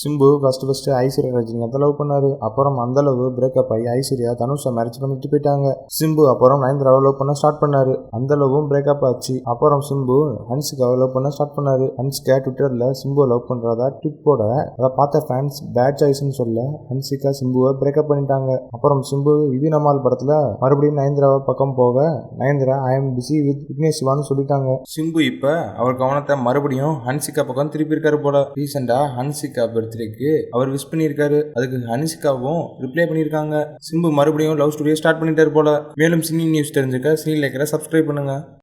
Simbu first first Aishwarya Rajinikanth love பண்ணாரு. அப்புறம் அந்த அளவு பிரேக்கப் ஆகி ஐஸ்வர்யா தனுஷை மேரேஜ் பண்ணிட்டு போயிட்டாங்க. சிம்பு அப்புறம் நயன்தாராவை லவ் பண்ண ஸ்டார்ட் பண்ணாரு. அந்த அளவும் பிரேக்கப் ஆச்சு. அப்புறம் சிம்பு ஹன்சிகாவை லவ் பண்ண ஸ்டார்ட் பண்ணாரு. ஹன்சிகா ட்விட்டரில் சிம்புவை லவ் பண்ணுறதா ட்விட் போட அதை பார்த்த ஃபேன்ஸ் பேட் சாய்ஸ்னு சொல்ல ஹன்சிகா சிம்புவை பிரேக்கப் பண்ணிட்டாங்க. அப்புறம் சிம்பு இது நம்மால் படத்தில் மறுபடியும் நயன்தாராவை பக்கம் போக Nayanthara I am busy with Vignesh சிவான்னு சொல்லிட்டாங்க. சிம்பு இப்போ அவர் கவனத்தை மறுபடியும் ஹன்சிகா பக்கம் திருப்பி இருக்காரு போல. ரீசெண்டாக ஹன்சிகா பர்த்டேக்கு அவர் விஷ் பண்ணியிருக்காரு. அதுக்கு அனுஷிகாவும் ரிப்ளை பண்ணியிருக்காங்க. சிம்பு மறுபடியும் லவ் ஸ்டோரியை ஸ்டார்ட் பண்ணிட்டாரு போல. மேலும் சினி நியூஸ் தெரிஞ்சுக்க சினி லைக்கரை சப்ஸ்கிரைப் பண்ணுங்க.